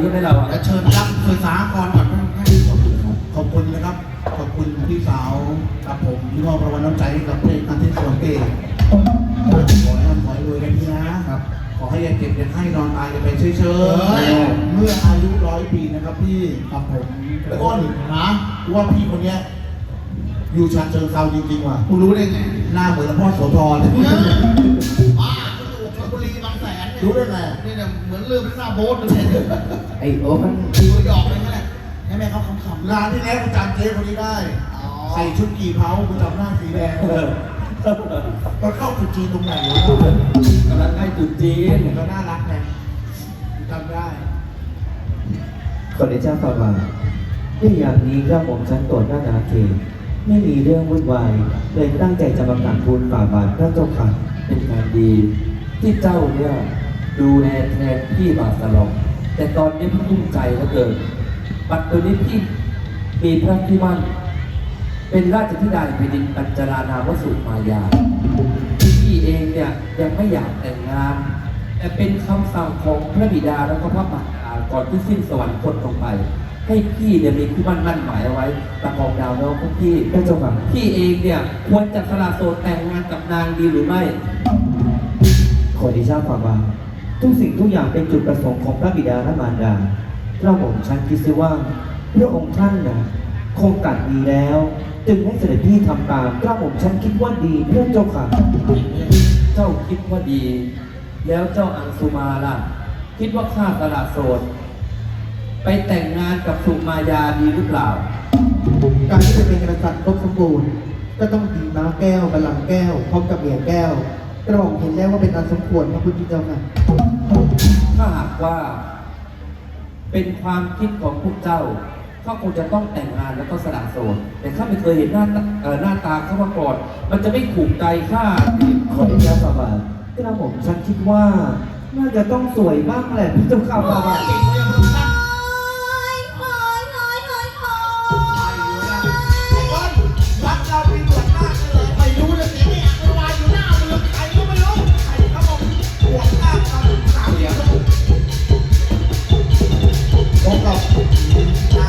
ใช่ไหมเราอะจะเชิญรับเคยสากรก่อนให้ขอบคุณนะครับ ขอบคุณพี่สาวกับผมที่มอบรางวัลน้ำใจให้กับเพลงอันที่สองเก๋ขอให้ร่ำขอให้รวยกันพี่นะครับ ขอให้อย่าเก็บอย่าให้นอนตายกันไปเฉยๆเมื่ออายุร้อยปีนะครับพี่ครับผมแล้วก็หนึ่งนะว่าพี่คนเนี้ยอยู่ชาญเชิงเซาจริงๆว่ะคุณรู้ได้ไงหน้าเหมือนหลวงพ่อโสธร รู้ได้ไงนี่เนี่ยเหมือนเรือพิซซ่าโบ๊ทเลยเนี่ยไอ้โอ้มันตัวหยอกเลยนั่นแหละให้แม่เขาขำๆงานที่แล้วกูจำเจ๊คนนี้ได้อ๋อใส่ชุดกี่เผากูจำหน้าสีแดงเออมันเข้าจุดจีนตรงไหนวะกำลังให้จุดจีนก็น่ารักไงจำได้ขอเดชะฝ่าบาทด้วยอย่างนี้กระหม่อมชั้นตรวจหน้านาเขตไม่มีเรื่องวุ่นวายเลยตั้งใจจะมากราบทูลฝ่าบาทพระเจ้าค่ะเป็นงานดีที่เจ้าเนี่ย ดูแลแทนพี่มาตลอดแต่ตอนนี้พี่รุ่งใจแล้วเกินปัจจุบันนี้พี่มีพระที่มั่นเป็นราชธิดาแผ่นดินปัญจารานามวสุมายาพี่เองเนี่ยยังไม่อยากแต่งงาน แต่เป็นคำสั่งของพระบิดาแล้วก็พระมารดาก่อนที่สิ้นสวรรคตลงไป ให้พี่เนี่ยมีคู่มั่นมั่นหมายเอาไว้ตะกองดาวแล้วพวกพี่พระเจ้าค่ะพี่เองเนี่ยควรจะสละโสดแต่งงานกับนางดีหรือไม่ ขอเดชะฝ่าบา ททุกสิ่งทุกอย่างเป็นจุดประสงค์ของพระบิดาและมารดาพระองค์ฉันคิดซิว่าพระองค์ท่านนะคงตัดดีแล้ว จึงให้เสด็จพี่ทำตามพระองค์ฉันคิดว่าดีเพื่อเจ้าค่ะเจ้าคิดว่าดี แล้วเจ้าอังสุมาล่ะ คิดว่าข้าสละโสด ไปแต่งงานกับสุมายาดีหรือเปล่า การที่จะเป็นกษัตริย์ครบสมบูรณ์ก็ต้องมีม้าแก้วบัลลังก์แก้วพร้อมกับเหรียญแก้ว กระหม่อมเห็นแล้วว่าเป็นอันสมควรพระพุทธเจ้าค่ะ ถ้าหากว่า เป็นความคิดของพวกเจ้าเขาคงจะต้องแต่งงานแล้วก็สละโสดแต่ข้าไม่เคยเห็นหน้าตาเอ่อหน้าตาเขามาก่อนมันจะไม่ถูกใจข้าขอเดชะฝ่าบาทกระหม่อมฉันคิดว่า น่าจะต้องสวยบ้างแหละพระเจ้าค่ะฝ่าบาท พบ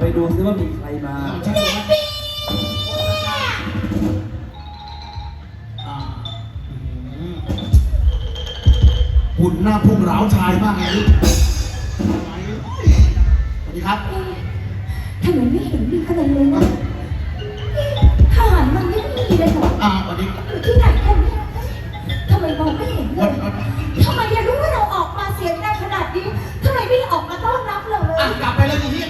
ไม่รู้ลองไปดูซิว่ามีใครมาใช่ไหมอ่าอืมหุ่นหน้าพุ่งเหลาชายมากเลยสวัสดีครับ ทำไมไม่เห็นมีอะไรเลยนะทหารมันไม่มีเลยเหรออ่าสวัสดีอยู่ที่ไหนกันเนี่ยทำไมมองไม่เห็นเลวันยวันทำไมยังรู้ว่าเราออกมาเสียงดังขนาดนี้ทำไมไม่ออกมาต้อนรับเราเลย อะกลับไปเลยทีนี้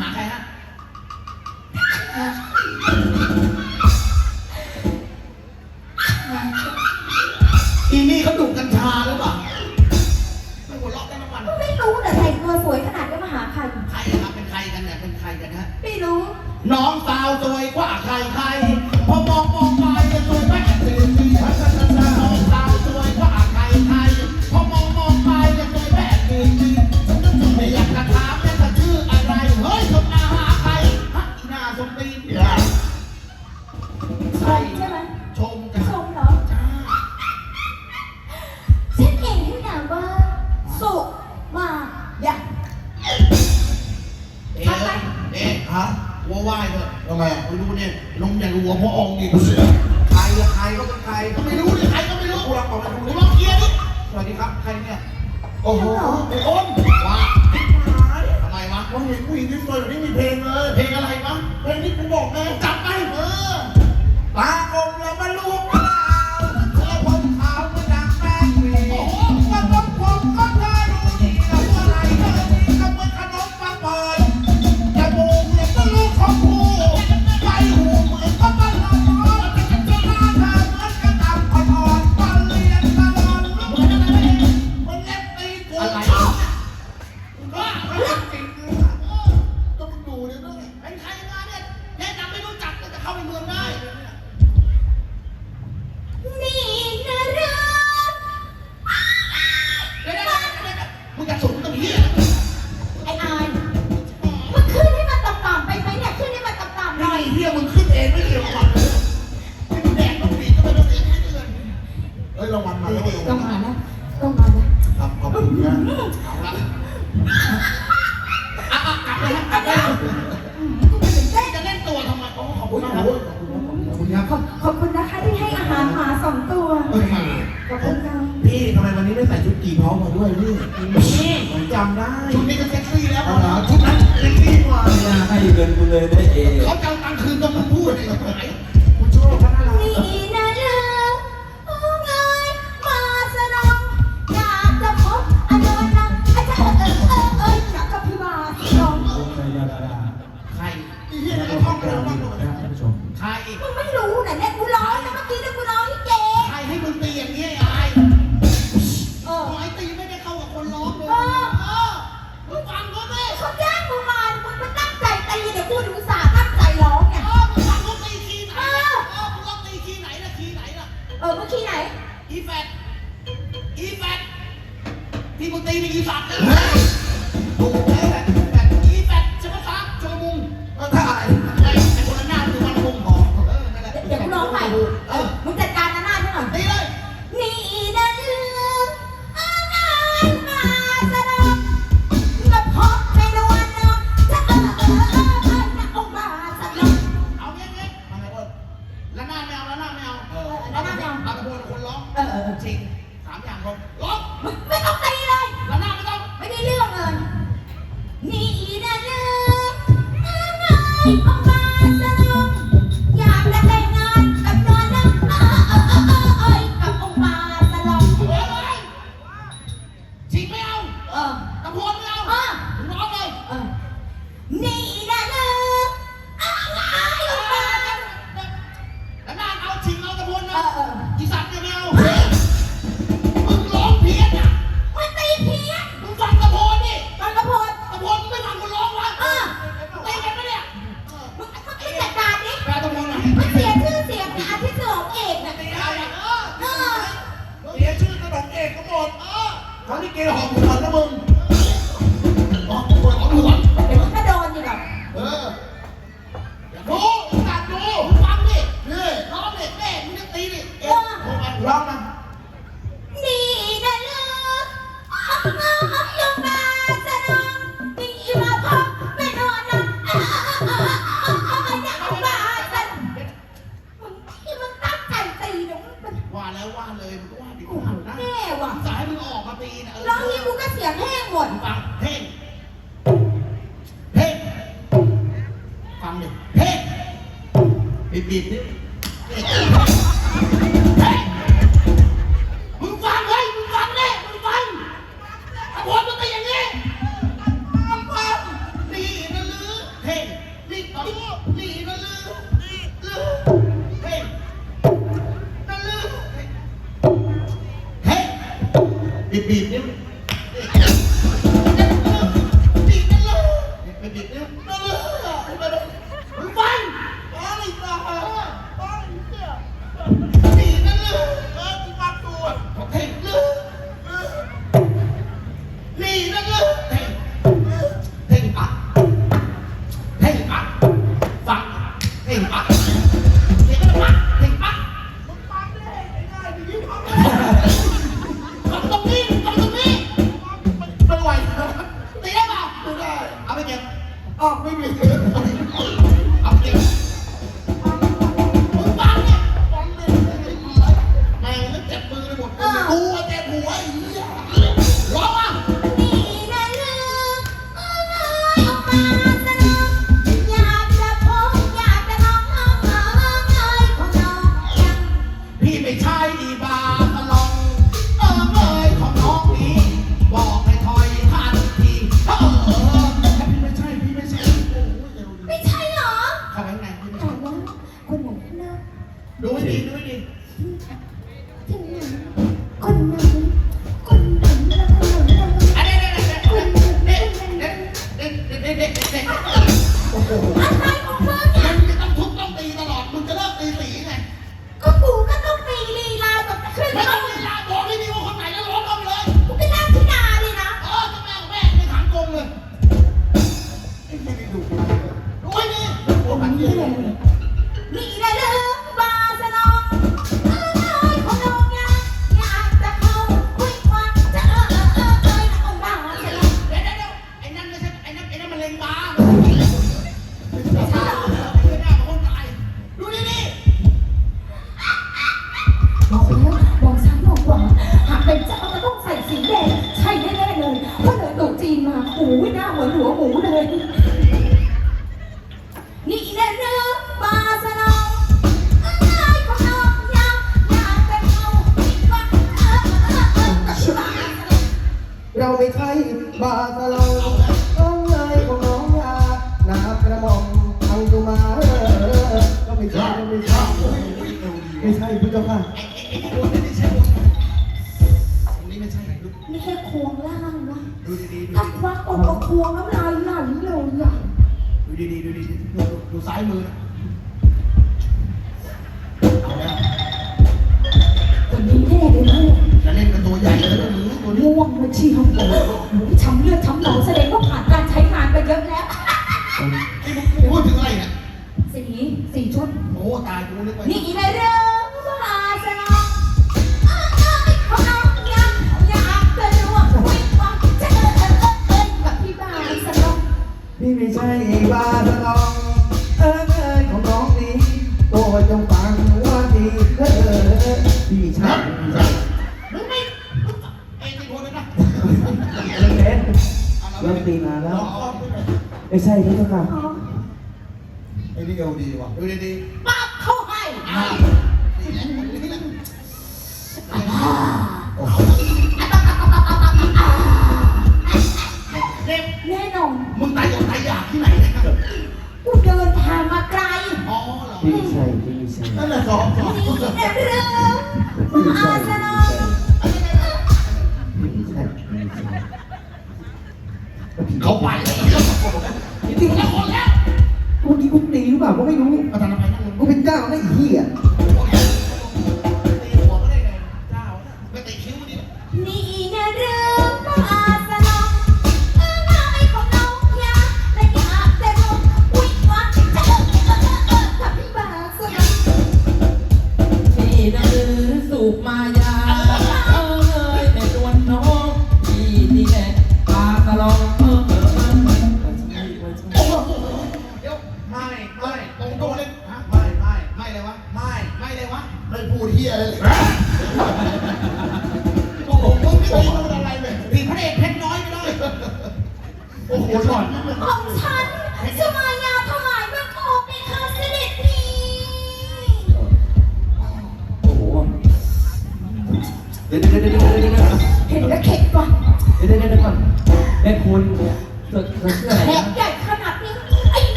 ครับมาหาใครฮะอีนี่เขาดูดกัญชาหรือเปล่าไม่หัวเราะได้น้ำมันไม่รู้แต่แต่งตัวสวยขนาดนี้มาหาใคร ใครอะครับเป็นใครกันเนี่ยเป็นใครกันฮะ ไม่รู้ น้องสาวสวยกว่าใคร โอ้โหไอ้อ้นว่าทำไมวะว่าเห็นผู้หญิงที่สวยแบบนี้มีเพลงเลย เพลงอะไรมั้งเพลงนี้กูบอกไง อะไร ชุดกี่พร้อมมาด้วยนี่นี่ผมจำได้ชุดนี้ก็เซ็กซี่แล้วชุดนั้นเซ็กซี่กว่าให้เงินกูเลยได้เองเขาจะตังคืนต้องมึพูดไอ้กฎหกูน่ารัก นี่นะเลิเงยมาสนองอยากจะพบอันนั้นไอ้เจ๊เออเออเอออยากกับพี่มาใครมึงไม่รู้ไหนเนี่ยมึงไม่รู้นะเนี่ยกูร้อนนะเมื่อกี้ ตีในอีสัตว์ Love 比那个ำลายไหลเลยอะดีๆดูดีๆดูดูซ้ายมือนะเอาแล้วคนนี้แน่เลยนะจะเล่นกับตัวใหญ่เลยนะมึงตัวนี้ม่วงมาเชียวช้ำเลือดช้ำหนองแสดงว่าผ่านการใช้งานไปเยอะแล้วพูดถึงอะไรเนี่ยสีสีชุดโอ้ตายกูนึกว่านี่ในเรื่อง ใช่บาสลองเออเอยของน้องนี้โอ้ยจงฟังว่าดีเออเออเออพี่ไม่ใช่พี่ไม่ใช่มึงไม่ไอ้ที่พูดเลยนะเล่นเล่นเริ่มตีมาแล้วไม่ใช่พุทธเจ้าค่ะอ๋อไอ้นี่เอลดีว่ะดูดีปั๊บเข้าให้ นั่นแหละสองสองนี่ในเรื่อง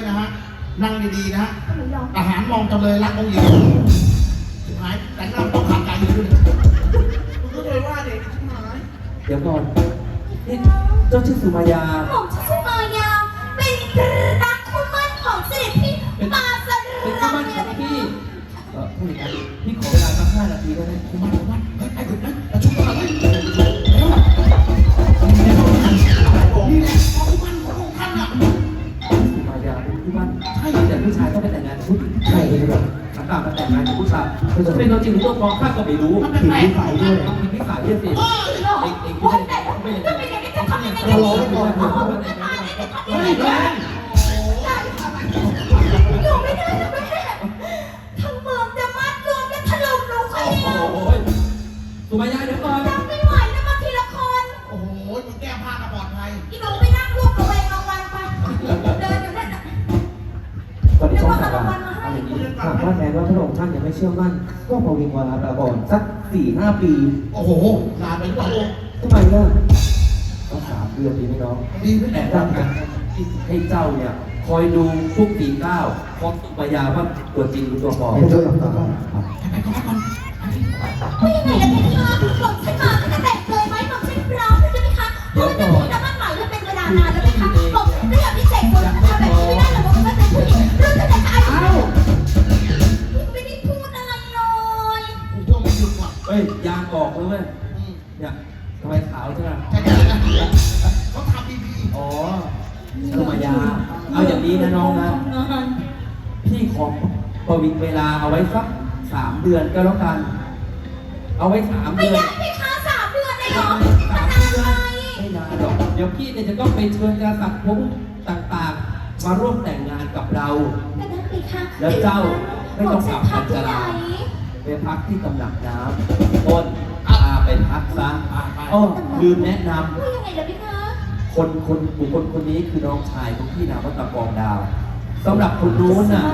ด้วยนะฮะ นั่งดีๆนะฮะหนูยอมทหารมองจำเลยรักองค์หญิงสุดท้ายแต่งหน้าต้องขาดใจอยู่ด้วยมึงก็เลยว่าเด็กชิบหายเดี๋ยวก่อนนี่เจ้าชื่อสุมายาหม่อมฉันสมายา เป็นรักคู่มั่นของเสด็จพี่ปาสเป็นรัที่บ้านของพี่เออพูดอย่างนั้นพี่ขอเวลาสักห้านาทีได้ไหมคุมันคุมันเฮ้ยไอ้หยุดนะประชุมกันเลย มายาเป็นที่บ้านใช่แต่ผู้ชายต้องไปแต่งงานกับผู้หญิงใช่ไหมครับต่างๆมาแต่งงานกับผู้ชายจะเป็นตัวจริงหรือตัวปลอมข้าก็ไม่รู้มันเป็นแปลกฝ่ายด้วยต้องมีนิสัยเยอะสิเออเหรอเองเองโอ้ยไม่แต่ได้ไม่จะได้เป็นอย่างนี้จะทำยังไงเราดีรอไว้ก่อนโอ้โหเจะตายจะตายฮ้ยแม่อ เอาอย่างนี้หากว่าแม้ว่าพระองค์ท่านยังไม่เชื่อมั่น ก็ประวิงวาระก่อนสักสี่ห้าปีโอ้โหนานไปหรือเปล่าลูกทำไมล่ะก็สามเดือนดีไหมน้องดีไหมแต่ว่าให้เจ้าเนี่ย คอยดูทุกปีก้าวของสุมายาว่าตัวจริงหรือตัวปลอมเห็นด้วยกับตาไปก่อนไปก่อนไม่ยังไงล่ะพี่คะหม่อมฉันมาตั้งแต่เลยไหมหม่อมฉันพร้อมแล้วใช่ไหมคะเพราะว่าจะมีน้ำมันใหม่แล้วเป็นเวลานาน ยุดว่ะเฮ้ยยางออกแล้วเว้ยอืมเนี่ยทำไมขาวใช่ไหมใช่ไหมเขาทำอ๋อสุมายา เอาอย่างนี้นะน้องนะทำงานพี่ขอประวิงเวลาเอาไว้สักสามเดือนก็แล้วกัน เอาไว้สามไม่เดือนได้พี่คะสามเดือนเลยเหรอมันนานไปไม่นานหรอกเดี๋ยวพี่เนี่ยจะต้องไปเชิญกษัตริย์พงศ์ต่างๆ มาร่วมแต่งงานกับเราไม่ได้พี่คะแล้วเจ้าไม่ต้องกลับพักที่ไหนไป พักที่ตำหนักน้ำต้นพาไปพักซะอ้อลืมแนะนว่ายังไงล่ะพี่คะำคนคนบุคคลคนนี้คือน้องชายของพี่นามว่าตะกองดาวสำหรับคนนู้นน่ะ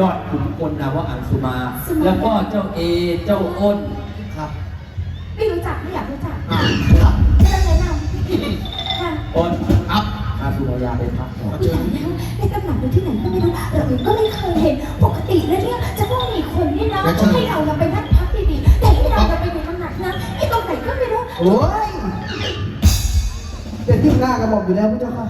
ยอดขุนพลนามว่าอังสุมา แล้วก็เจ้าเอเจ้าอ้นครับไม่รู้จักไม่อยากรู้จักอ่าครับไม่ต้องแนะนำค่ะอ้นครับพาสุมายาไปพักก่อนพี่แต่แล้วใน ตำหนักอยู่ที่ไหนก็ไม่รู้เราเองก็ไม่เคยเห็น ปกติแล้วเนี่ยจะต้องมีคนเนี่ยนะให้เราเราไปนั่งพักดีๆแต่ที่เราจะไปอยู่ตำหนักนั้นไอ้ตรงไหนก็ไม่รู้ โอ้ยเป็นที่หน้ากระหม่อมอยู่แล้วพุทธเจ้าค่ะ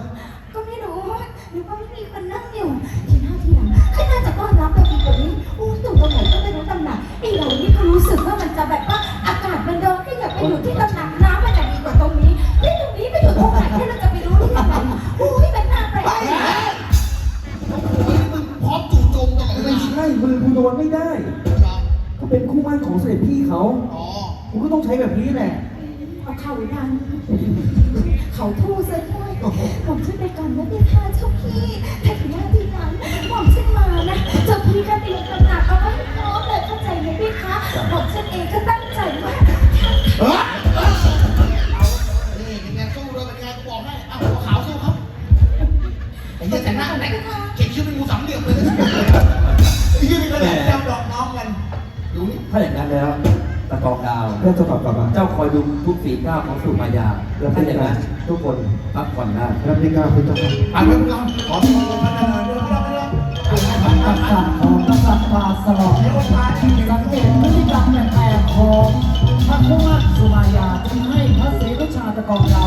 ดันเขาทู่ซะด้วยผมขึ้นไปก่อนนะพี่ค่ะเจ้าพี่ถ้าถึงหน้าที่นั้นผมขึ้นมานะเจ้าพี่ก็เตรียมตำหนักเอาไว้ให้พร้อมเลยเข้าใจไหมพี่คะผมขึ้นเองก็ตั้งใจว่า องดาวเพื่อจะกลับกลับมาเจ้าคอยดูทุกฝีก้าวของสุมายาแล้วถ้าเป็นอย่างไงนั้นทุกคนพักผ่อนได้รับได้กล้าพุทธเจ้าค่ะอ่านไว้พวกเราขอตัวพัฒนาเรื่องไม่ได้ไม่ได้ประกาศของกษัตริย์มาสลอดเดี๋ยววันมาที่สังเกตพฤติกรรมแปลกๆของพระคุมาสุมายาจึงให้พระศรีรุชาตะกองดาว